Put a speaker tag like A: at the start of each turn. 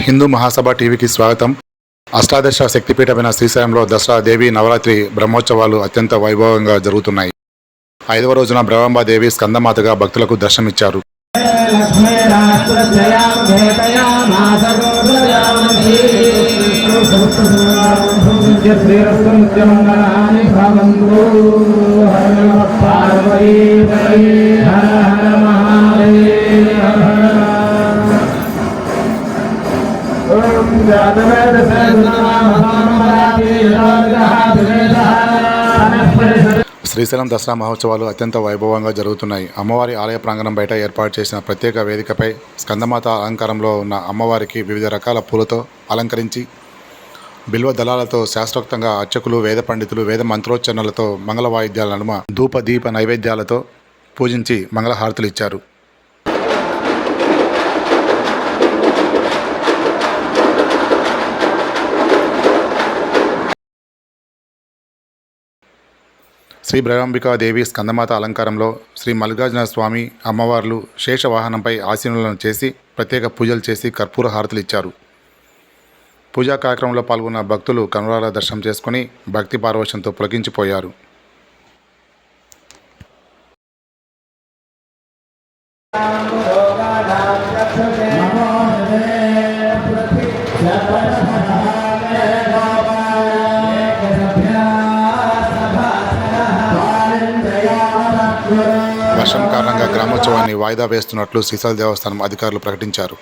A: హిందూ మహాసభ టీవీకి స్వాగతం అష్టాదశ శక్తిపీఠమైన శ్రీశైలంలో దసరా దేవి నవరాత్రి బ్రహ్మోత్సవాలు అత్యంత వైభవంగా జరుగుతున్నాయి ఐదవ రోజున బ్రహ్మాంబాదేవి స్కందమాతగా భక్తులకు దర్శనమిచ్చారు
B: హర
A: శ్రీశైలం దసరా మహోత్సవాలు అత్యంత వైభవంగా జరుగుతున్నాయి. అమ్మవారి ఆలయ ప్రాంగణం బయట ఏర్పాటు చేసిన ప్రత్యేక వేదికపై స్కందమాత అలంకారంలో ఉన్న అమ్మవారికి వివిధ రకాల పూలతో అలంకరించి బిల్వ దళాలతో శాస్త్రోక్తంగా అర్చకులు వేద పండితులు వేద మంత్రోచ్చరణలతో మంగళ వాయిద్యాల నడుమ ధూప దీప నైవేద్యాలతో పూజించి మంగళహారతులు ఇచ్చారు. శ్రీ బ్రహ్మాంబికాదేవి స్కందమాత అలంకారంలో శ్రీ మల్లికార్జున స్వామి అమ్మవార్లు శేష వాహనంపై చేసి ప్రత్యేక పూజలు చేసి కర్పూర హారతులు ఇచ్చారు పూజా కార్యక్రమంలో పాల్గొన్న భక్తులు కనురాల దర్శనం చేసుకుని భక్తి పారవశంతో పులకించిపోయారు వర్షం కారణంగా గ్రామోత్సవాన్ని వాయిదా వేస్తున్నట్లు సీసాల దేవస్థానం అధికారులు ప్రకటించారు.